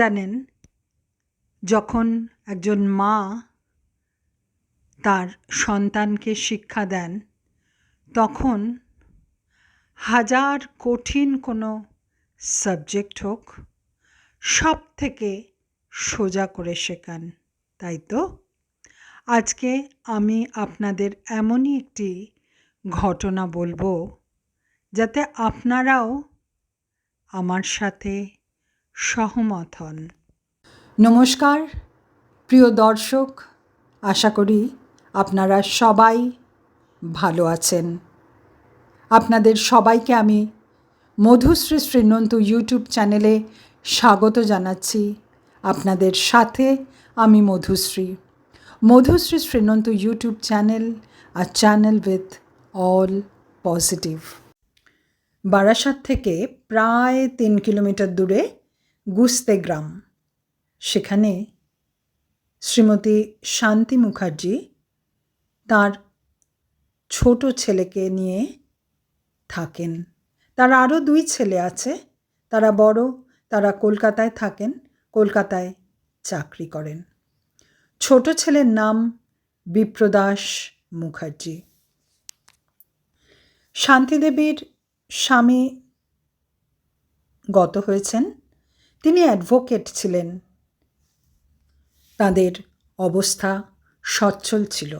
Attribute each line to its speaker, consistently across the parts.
Speaker 1: জানেন, যখন একজন মা তার সন্তানকে শিক্ষা দেন, তখন হাজার কঠিন কোনো সাবজেক্ট হোক সব থেকে সোজা করে শেখান, তাই তো? আজকে আমি আপনাদের এমনই একটি ঘটনা বলব, যাতে আপনারাও আমার সাথে সহমত হন। নমস্কার, প্রিয় দর্শক, আশা করি আপনারা সবাই ভালো আছেন। আপনাদের সবাইকে আমি মধুশ্রী শ্রীনন্তু ইউটিউব চ্যানেলে স্বাগত জানাচ্ছি। আপনাদের সাথে আমি মধুশ্রী। মধুশ্রী শ্রীনন্তু YouTube channel R channel with all positive. Barasat থেকে প্রায় তিন কিলোমিটার দূরে গুস্তে গ্রাম। সেখানে শ্রীমতী শান্তি মুখার্জি তার ছোট ছেলেকে নিয়ে থাকেন। তার আরও দুই ছেলে আছে। তারা বড়, তারা কলকাতায় থাকেন, কলকাতায় চাকরি করেন। ছোট ছেলের নাম বিপ্রদাস মুখার্জি। শান্তিদেবীর স্বামী গত হয়েছেন তিনি অ্যাডভোকেট ছিলেন। তাদের অবস্থা সচ্ছল ছিল।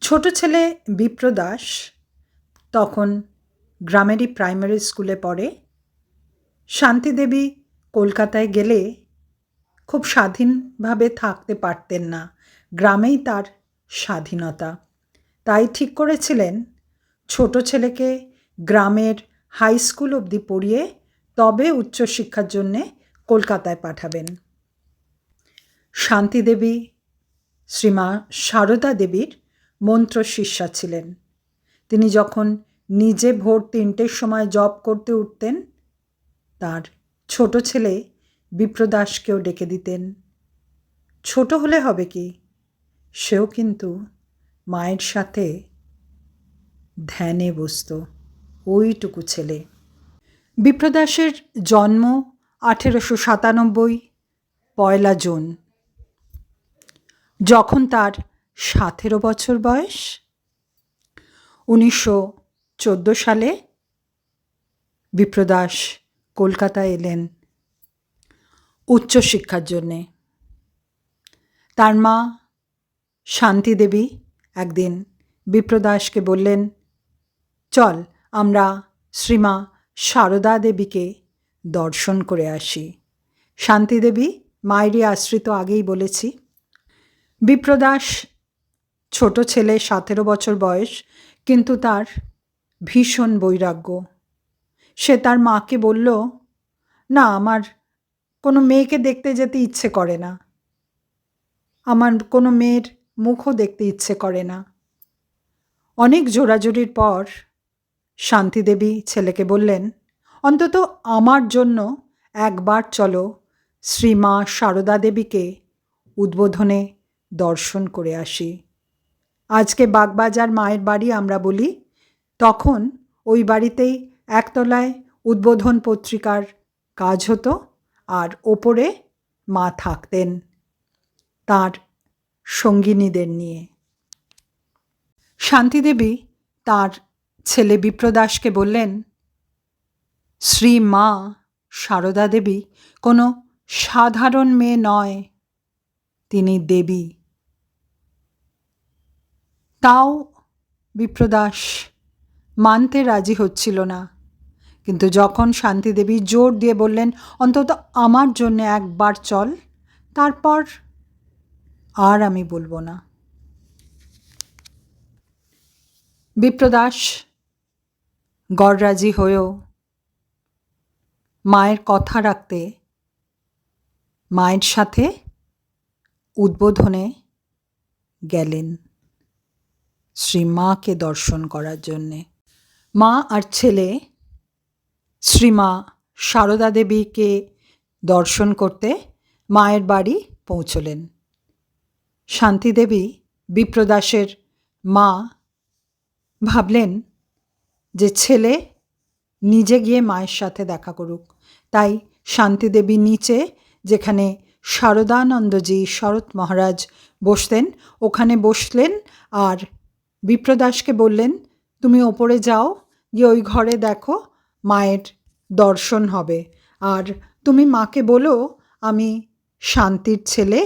Speaker 1: ছোট ছেলে বিপ্রদাস তখন গ্রামেরই প্রাইমারি স্কুলে পড়ে। শান্তিদেবী কলকাতায় গেলে খুব স্বাধীনভাবে থাকতে পারতেন না। গ্রামেই তার স্বাধীনতা। তাই ঠিক করেছিলেন ছোট ছেলেকে গ্রামের হাই স্কুল অবধি পড়িয়ে তবে উচ্চশিক্ষার জন্যে কলকাতায় পাঠাবেন। শান্তিদেবী শ্রীমা সারদা দেবীর মন্ত্র শিষ্যা ছিলেন। তিনি যখন নিজে ভোর তিনটের সময় জব করতে উঠতেন, তার ছোট ছেলে বিপ্রদাসকেও ডেকে দিতেন। ছোট হলে হবে কি? সেও কিন্তু মায়ের সাথে ধ্যানে বসত ওইটুকু ছেলে। বিপ্রদাসের জন্ম আঠেরোশো সাতানব্বই, পয়লা জুন। যখন তার সতেরো বছর বয়স, উনিশশো চোদ্দ সালে বিপ্রদাস কলকাতায় এলেন উচ্চশিক্ষার জন্যে। তার মা শান্তিদেবী একদিন বিপ্রদাসকে বললেন, চল, আমরা শ্রীমা সারদা দেবীকে দর্শন করে আসি। শান্তিদেবী মায়েরই আশ্রিত আগেই বলেছি। বিপ্রদাস ছোট ছেলে, সতেরো বছর বয়স, কিন্তু তার ভীষণ বৈরাগ্য। সে তার মাকে বলল, না, আমার কোনো মেয়েকে দেখতে যেতে ইচ্ছে করে না। আমার কোনো মেয়ের মুখও দেখতে ইচ্ছে করে না। অনেক জোরাজুরির পর শান্তিদেবী ছেলেকে বললেন, অন্তত আমার জন্য একবার চলো শ্রীমা সারদা দেবীকে উদ্বোধনে দর্শন করে আসি। আজকে বাগবাজার মায়ের বাড়ি আমরা বলি, তখন ওই বাড়িতেই একতলায় উদ্বোধন পত্রিকার কাজ হতো আর ওপরে মা থাকতেন তার সঙ্গিনীদের নিয়ে। শান্তিদেবী তার ছেলে বিপ্রদাসকে বললেন, শ্রী মা সারদা দেবী কোনো সাধারণ মেয়ে নয়, তিনি দেবী। তাও বিপ্রদাস মানতে রাজি হচ্ছিল না। কিন্তু যখন শান্তিদেবী জোর দিয়ে বললেন, অন্তত আমার জন্যে একবার চল, তারপর আর আমি বলব না। বিপ্রদাস গড়রাজি হয়েও মায়ের কথা রাখতে, মায়ের সাথে উদ্বোধনে গেলেন শ্রী মাকে দর্শন করার জন্যে। মা আর ছেলে শ্রীমা সারদা দেবীকে দর্শন করতে মায়ের বাড়ি পৌঁছলেন। শান্তিদেবী বিপ্রদাসের মা ভাবলেন যে ছেলে নিজে গিয়ে মায়ের সাথে দেখা করুক। তাই শান্তিদেবী নিচে, যেখানে শারদানন্দজি, শরৎ মহারাজ বসতেন, ওখানে বসলেন আর বিপ্রদাসকে বললেন, তুমি ওপরে যাও, গিয়ে ওই ঘরে দেখো, মায়ের দর্শন হবে। আর তুমি মাকে বলো, আমি শান্তির ছেলে,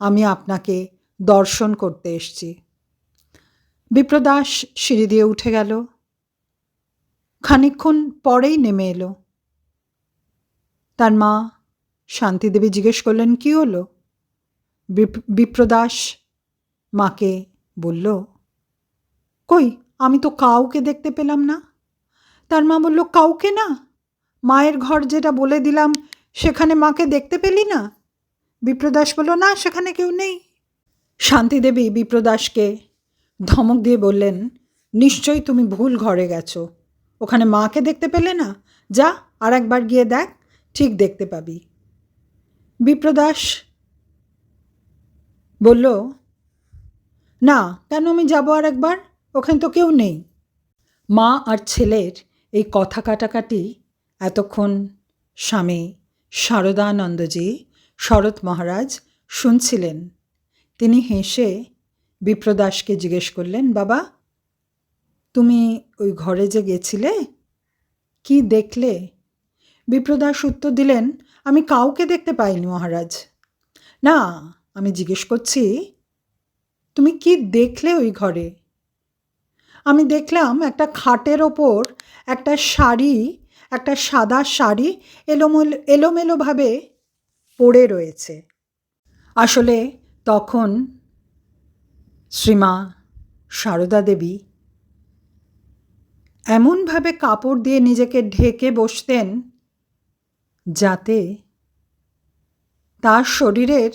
Speaker 1: আমি আপনাকে দর্শন করতে এসছি। বিপ্রদাস সিঁড়ি দিয়ে উঠে গেল। খানিকক্ষণ পরেই নেমে এলো। তার মা শান্তিদেবী জিজ্ঞেস করলেন, কি হলো? বিপ- বিপ্রদাস মাকে বলল, কই, আমি তো কাউকে দেখতে পেলাম না। তার মা বলল, কাউকে না? মায়ের ঘর যেটা বলে দিলাম, সেখানে মাকে দেখতে পেলি না? বিপ্রদাস বলল, না, সেখানে কেউ নেই। শান্তিদেবী বিপ্রদাসকে ধমক দিয়ে বললেন, নিশ্চয়ই তুমি ভুল ঘরে গেছো। ওখানে মাকে দেখতে পেলে না? যা আর একবার গিয়ে দেখ, ঠিক দেখতে পাবি। বিপ্রদাস বলল, না, কেন আমি যাব আর একবার ওখানে তো কেউ নেই। মা আর ছেলের এই কথা কাটাকাটি এতক্ষণ স্বামী শারদানন্দজি, শরৎ মহারাজ শুনছিলেন। তিনি হেসে বিপ্রদাসকে জিজ্ঞেস করলেন, বাবা তুমি ওই ঘরে যে গেছিলে, কি দেখলে? বিপ্রদাস উত্তর দিলেন, আমি কাউকে দেখতে পাইনি মহারাজ। না, আমি জিজ্ঞেস করছি, তুমি কি দেখলে ওই ঘরে? আমি দেখলাম একটা খাটের ওপর একটা শাড়ি, একটা সাদা শাড়ি এলোমেলো, এলোমেলোভাবে পড়ে রয়েছে। আসলে তখন শ্রীমা সারদা দেবী এমনভাবে কাপড় দিয়ে নিজেকে ঢেকে বসতেন যাতে তার শরীরের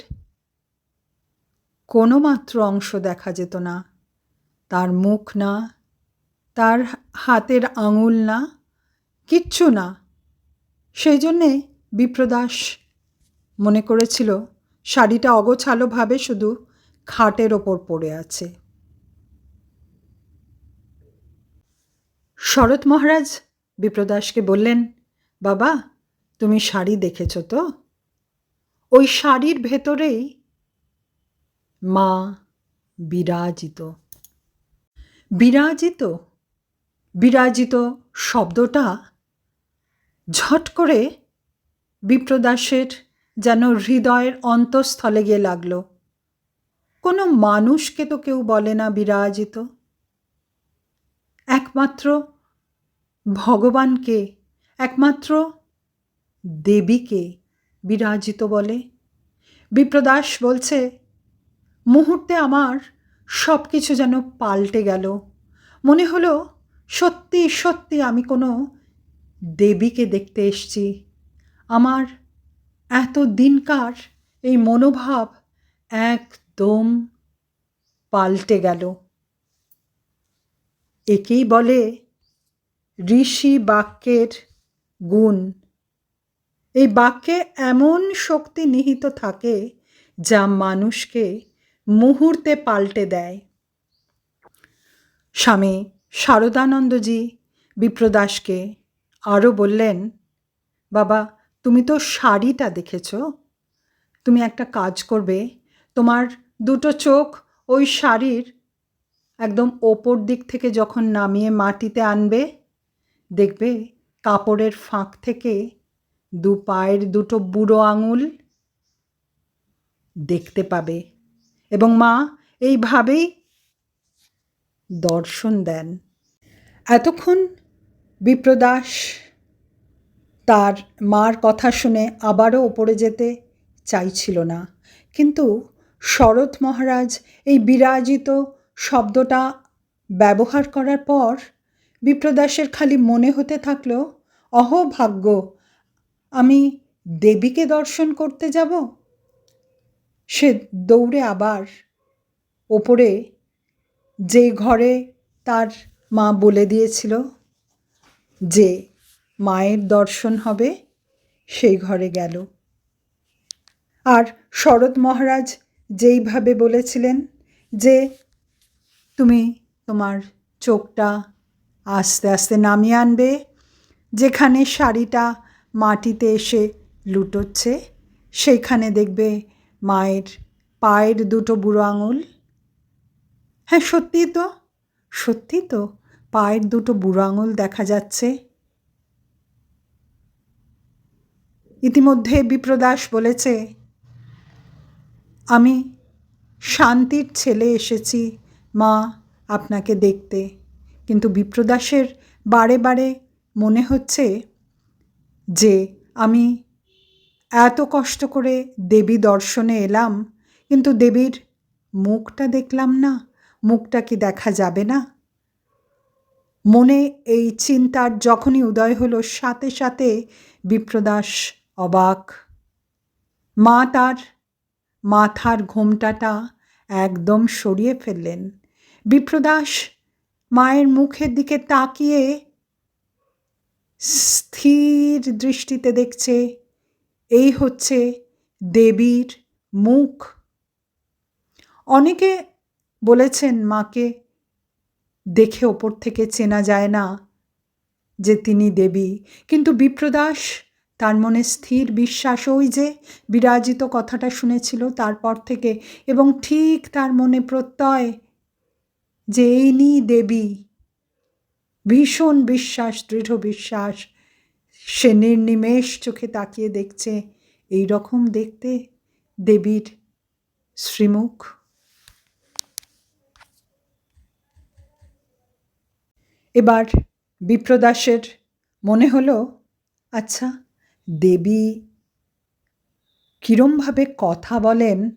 Speaker 1: কোনো মাত্র অংশ দেখা যেত না। তার মুখ না, তার হাতের আঙুল না, কিচ্ছু না। সেই জন্যে বিপ্রদাস মনে করেছিল, শাড়িটা অগোছালোভাবে শুধু খাটের ওপর পড়ে আছে। শরৎ মহারাজ, বিপ্রদাসকে বললেন, বাবা, তুমি শাড়ি দেখেছ তো? ওই শাড়ির ভেতরেই মা বিরাজিত। বিরাজিত? বিরাজিত শব্দটা ঝট করে বিপ্রদাসের যেন হৃদয়ের অন্তঃস্থলে গিয়ে লাগল। কোনো মানুষকে তো কেউ বলে না বিরাজিত। একমাত্র ভগবানকে, একমাত্র দেবীকে বিরাজিত বলে। বিপ্রদাস বলছে, মুহূর্তে আমার সব কিছু যেন পাল্টে গেল। মনে হলো, সত্যি সত্যি আমি কোনো দেবীকে দেখতে এসছি। আমার এত দিনকার এই মনোভাব একদম পাল্টে গেল। একেই বলে ঋষি বাক্যের গুণ। এই বাক্যে এমন শক্তি নিহিত থাকে যা মানুষকে মুহূর্তে পাল্টে দেয়। স্বামী শারদানন্দজি বিপ্রদাসকে আরও বললেন, বাবা, তুমি তো শাড়িটা দেখেছ। তুমি একটা কাজ করবে, তোমার দুটো চোখ ওই শাড়ির একদম ওপর দিক থেকে যখন নামিয়ে মাটিতে আনবে, দেখবে কাপড়ের ফাঁক থেকে দু পায়ের দুটো বুড়ো আঙুল দেখতে পাবে। এবং মা এইভাবেই দর্শন দেন। এতক্ষণ বিপ্রদাস তার মার কথা শুনে আবারও ওপরে যেতে চাইছিল না। কিন্তু শরৎ মহারাজ এই বিরাজিত শব্দটা ব্যবহার করার পর বিপ্রদাসের খালি মনে হতে থাকল অহভাগ্য আমি দেবীকে দর্শন করতে যাব? সে দৌড়ে আবার ওপরে যে ঘরে তার মা বলে দিয়েছিল যে মায়ের দর্শন হবে, সেই ঘরে গেল। আর শরৎ মহারাজ যেইভাবে বলেছিলেন যে তুমি তোমার চোখটা আস্তে আস্তে নামিয়ে আনবে, যেখানে শাড়িটা মাটিতে এসে লুটোচ্ছে, সেইখানে দেখবে মায়ের পায়ের দুটো বুড়ো আঙুল। হ্যাঁ সত্যি তো সত্যি তো পায়ের দুটো বুড়ো আঙুল দেখা যাচ্ছে। ইতিমধ্যে বিপ্রদাস বলেছে, আমি শান্তির ছেলে এসেছি মা, আপনাকে দেখতে। কিন্তু বিপ্রদাসের বারে বারে মনে হচ্ছে যে আমি এত কষ্ট করে দেবী দর্শনে এলাম, কিন্তু দেবীর মুখটা দেখলাম না। মুখটা কি দেখা যাবে না? মনে এই চিন্তার যখনই উদয় হলো, সাথে সাথে বিপ্রদাস অবাক। মা তার মাথার ঘোমটাটা একদম সরিয়ে ফেললেন। বিপ্রদাস মায়ের মুখের দিকে তাকিয়ে স্থির দৃষ্টিতে দেখছে, এই হচ্ছে দেবীর মুখ। অনেকে বলেছেন মাকে দেখে ওপর থেকে চেনা যায় না যে তিনি দেবী, কিন্তু বিপ্রদাস তার মনে স্থির বিশ্বাস ওই যে বিরাজিত কথাটা শুনেছিল তারপর থেকে এবং ঠিক তার মনে প্রত্যয় যে এই দেবী। ভীষণ বিশ্বাস, দৃঢ় বিশ্বাস। সে নির্নিমেষ চোখে তাকিয়ে দেখছে এই রকম দেখতে দেবীর শ্রীমুখ। এবার বিপ্রদাসের মনে হলো আচ্ছা দেবী কীরমভাবে কথা বলেন,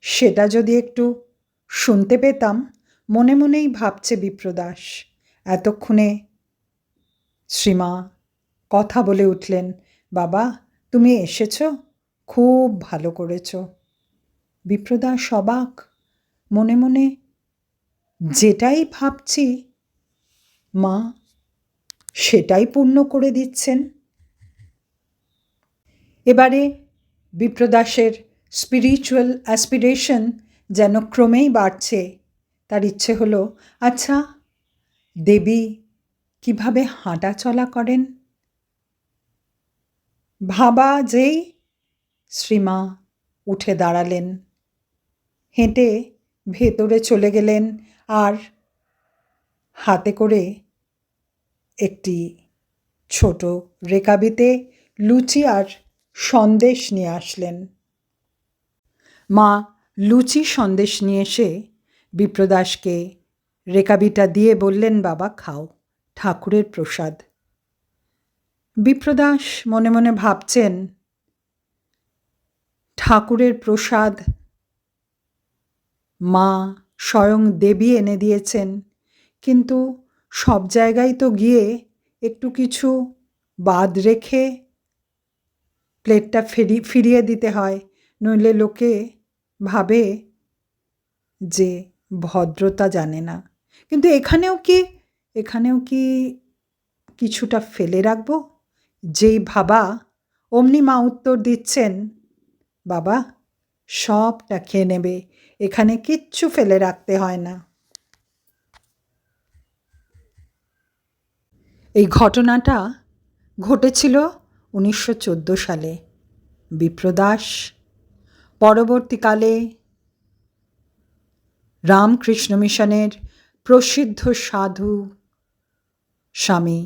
Speaker 1: সেটা যদি একটু শুনতে পেতাম, মনে মনেই ভাবছে বিপ্রদাস। এতক্ষণে শ্রীমা কথা বলে উঠলেন, বাবা, তুমি এসেছ? খুব ভালো করেছ। বিপ্রদাস অবাক, মনে মনে, যেটাই ভাবছি, মা, সেটাই পূর্ণ করে দিচ্ছেন। এবারে বিপ্রদাসের স্পিরিচুয়াল অ্যাসপিরেশন যেন ক্রমেই বাড়ছে। তার ইচ্ছে হলো আচ্ছা দেবী কীভাবে হাঁটা চলা করেন? ভাবা যেই শ্রীমা উঠে দাঁড়ালেন। হেঁটে ভেতরে চলে গেলেন আর হাতে করে একটি ছোট রেকাবিতে লুচি আর সন্দেশ নিয়ে আসলেন। মা লুচি সন্দেশ নিয়ে এসে বিপ্রদাসকে রেকাবিটা দিয়ে বললেন, বাবা, খাও, ঠাকুরের প্রসাদ। বিপ্রদাস মনে মনে ভাবছেন, ঠাকুরের প্রসাদ মা স্বয়ং দেবী এনে দিয়েছেন, কিন্তু সব জায়গায় তো গিয়ে একটু কিছু বাদ রেখে প্লেটটা ফেরি, ফিরিয়ে দিতে হয়। নইলে লোকে ভাবে যে ভদ্রতা জানে না। কিন্তু এখানেও কি এখানেও কি কিছুটা ফেলে রাখব? যেই ভাবা অমনি মা উত্তর দিচ্ছেন, বাবা, সবটা খেয়ে নেবে। এখানে কিচ্ছু ফেলে রাখতে হয় না। এই ঘটনাটা ঘটেছিল উনিশশো চোদ্দ সালে। বিপ্রদাস, পরবর্তীকালে রামকৃষ্ণ মিশনের প্রসিদ্ধ সাধু স্বামী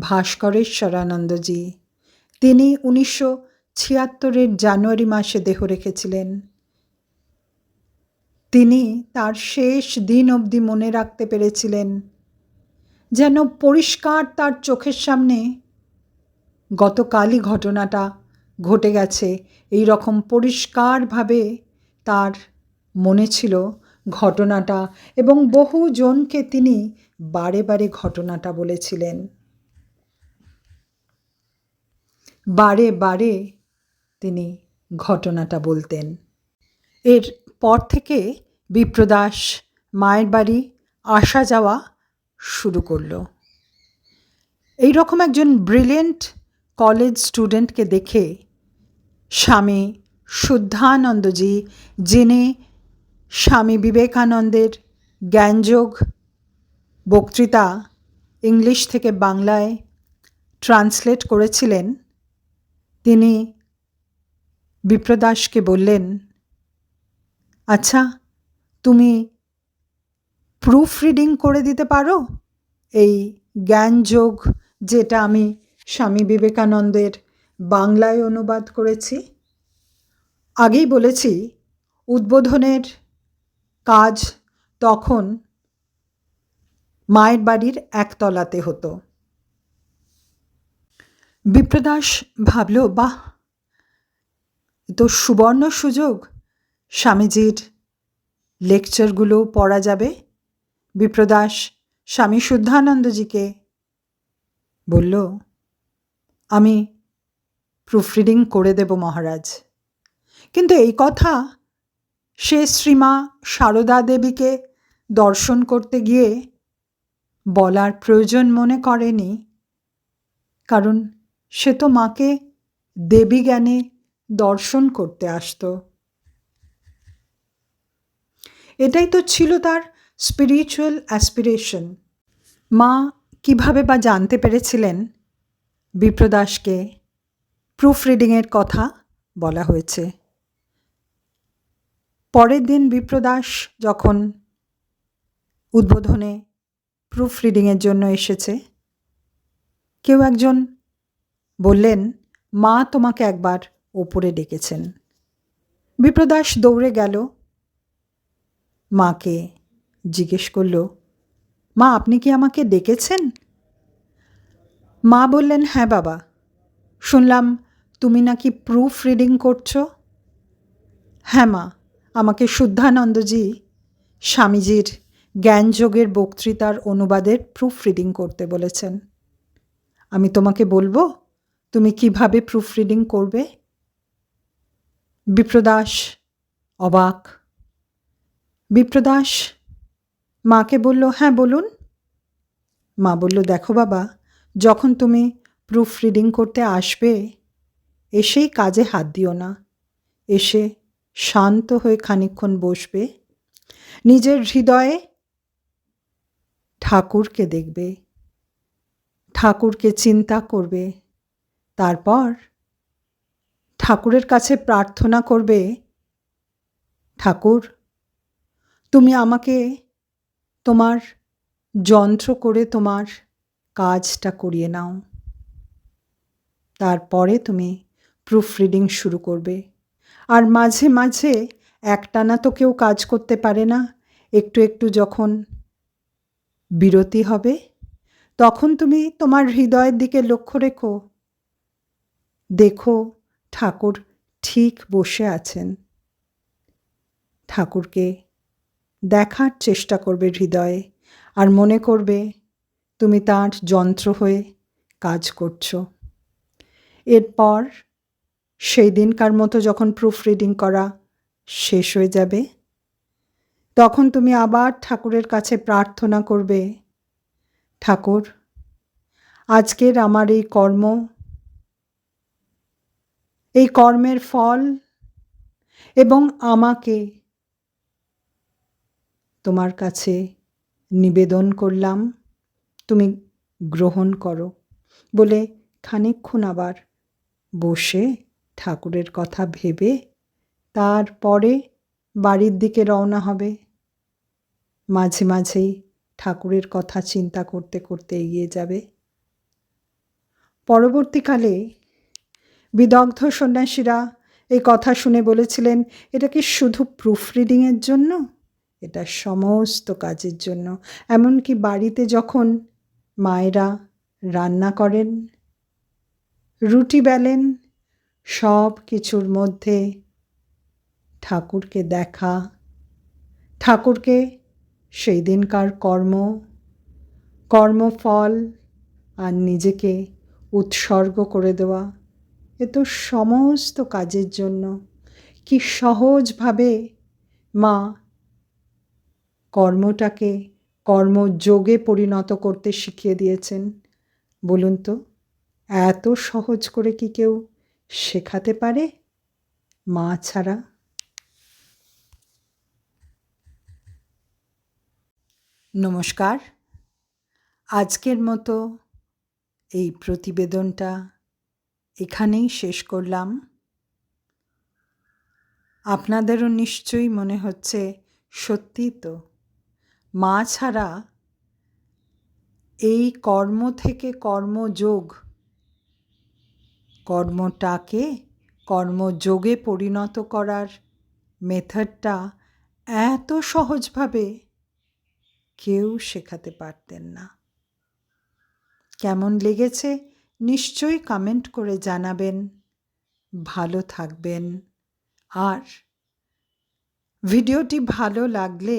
Speaker 1: ভাস্করেশ্বরানন্দজি, তিনি উনিশশো ছিয়াত্তরের জানুয়ারি মাসে দেহ রেখেছিলেন। তিনি তার শেষ দিন অবধি মনে রাখতে পেরেছিলেন, যেন পরিষ্কার তার চোখের সামনে গতকালই ঘটনাটা ঘটে গেছে। এই রকম পরিষ্কারভাবে তার মনে ছিল ঘটনাটা এবং বহু জনকে তিনি বারে বারে ঘটনাটা বলেছিলেন। বারে বারে তিনি ঘটনাটা বলতেন। এর পর থেকে বিপ্রদাস মায়ের বাড়ি আসা যাওয়া শুরু করল। এই রকম একজন ব্রিলিয়েন্ট কলেজ স্টুডেন্টকে দেখে স্বামী শুদ্ধানন্দজি যিনি স্বামী বিবেকানন্দের জ্ঞানযোগ, বক্তৃতা ইংলিশ থেকে বাংলায় ট্রান্সলেট করেছিলেন। তিনি বিপ্রদাসকে বললেন আচ্ছা তুমি প্রুফ রিডিং করে দিতে পারো? এই জ্ঞানযোগ যেটা আমি স্বামী বিবেকানন্দের বাংলায় অনুবাদ করেছি। আগেই বলেছি, উদ্বোধনের কাজ তখন মায়ের বাড়ির একতলাতে হতো। বিপ্রদাস ভাবল, বাহ তো সুবর্ণ সুযোগ। স্বামীজির লেকচারগুলো পড়া যাবে? বিপ্রদাস স্বামী শুদ্ধানন্দজিকে বলল আমি প্রুফরিডিং করে দেব মহারাজ। কিন্তু এই কথা সে শ্রীমা সারদা দেবীকে দর্শন করতে গিয়ে বলার প্রয়োজন মনে করেনি, কারণ সে তো মাকে দেবী জ্ঞানে দর্শন করতে আসতো। এটাই তো ছিল তার স্পিরিচুয়াল অ্যাসপিরেশন মা কীভাবে বা জানতে পেরেছিলেন বিপ্রদাসকে প্রুফ রিডিংয়ের কথা বলা হয়েছে। পরের দিন বিপ্রদাস যখন উদ্বোধনে প্রুফ রিডিংয়ের জন্য এসেছে, কেউ একজন বললেন, মা তোমাকে একবার ওপরে ডেকেছেন। বিপ্রদাস দৌড়ে গেল। মাকে জিজ্ঞেস করল, মা, আপনি কি আমাকে ডেকেছেন? মা বললেন হ্যাঁ বাবা। শুনলাম তুমি নাকি প্রুফ রিডিং করছ? হ্যাঁ মা, আমাকে শুদ্ধানন্দজি স্বামীজির জ্ঞানযোগের বক্তৃতার অনুবাদের প্রুফ রিডিং করতে বলেছেন। আমি তোমাকে বলব, তুমি কীভাবে প্রুফ রিডিং করবে? বিপ্রদাস, অবাক। বিপ্রদাস? মাকে বলল হ্যাঁ বলুন। মা বলল, দেখো বাবা যখন তুমি প্রুফ রিডিং করতে আসবে এসেই কাজে হাত দিও না। এসে শান্ত হয়ে খানিক্ষণ বসবে। নিজের হৃদয়ে ঠাকুরকে দেখবে। ঠাকুরকে চিন্তা করবে। তারপর ঠাকুরের কাছে প্রার্থনা করবে, ঠাকুর, তুমি আমাকে তোমার যন্ত্র করে তোমার কাজটা করিয়ে নাও। তারপরে তুমি প্রুফ রিডিং শুরু করবে। আর মাঝে মাঝে একটানা তো কেউ কাজ করতে পারে না। একটু একটু যখন বিরতি হবে, তখন তুমি তোমার হৃদয়ের দিকে লক্ষ্য রেখো। দেখো ঠাকুর ঠিক বসে আছেন। ঠাকুরকে দেখার চেষ্টা করবে হৃদয়ে। আর মনে করবে তুমি তার যন্ত্র হয়ে কাজ করছ। এরপর সেই দিনকার মতো যখন প্রুফ রিডিং করা শেষ হয়ে যাবে, তখন তুমি আবার ঠাকুরের কাছে প্রার্থনা করবে, ঠাকুর, আজকের আমার এই কর্ম, এই কর্মের ফল এবং আমাকে তোমার কাছে নিবেদন করলাম। তুমি গ্রহণ করো। বলে খানিক্ষণ আবার বসে ঠাকুরের কথা ভেবে তারপরে বাড়ির দিকে রওনা হবে। মাঝে মাঝেই ঠাকুরের কথা চিন্তা করতে করতে এগিয়ে যাবে। পরবর্তীকালে বিদগ্ধ সন্ন্যাসীরা এই কথা শুনে বলেছিলেন, এটা কি শুধু প্রুফ রিডিংয়ের জন্য? এটা সমস্ত কাজের জন্য। এমনকি বাড়িতে যখন মায়েরা রান্না করেন, রুটি বেলেন, সব কিছুর মধ্যে ঠাকুরকে দেখা। ঠাকুরকে সেই দিনকার কর্ম, কর্মফল আর নিজেকে উৎসর্গ করে দেওয়া। এ তো সমস্ত কাজের জন্য। কি সহজভাবে মা কর্মটাকে কর্মযোগে পরিণত করতে শিখিয়ে দিয়েছেন। বলুন তো, এত সহজ করে কি কেউ শেখাতে পারে? মা ছাড়া। নমস্কার। আজকের মতো এই প্রতিবেদনটা এখানেই শেষ করলাম। আপনাদেরও নিশ্চয়ই মনে হচ্ছে সত্যি তো মা ছাড়া এই কর্ম থেকে কর্মযোগ, কর্মটাকে কর্মযোগে পরিণত করার মেথডটা এত সহজভাবে কেউ শেখাতে পারতেন না। কেমন লেগেছে নিশ্চয়ই কমেন্ট করে জানাবেন। ভালো থাকবেন। আর ভিডিওটি ভালো লাগলে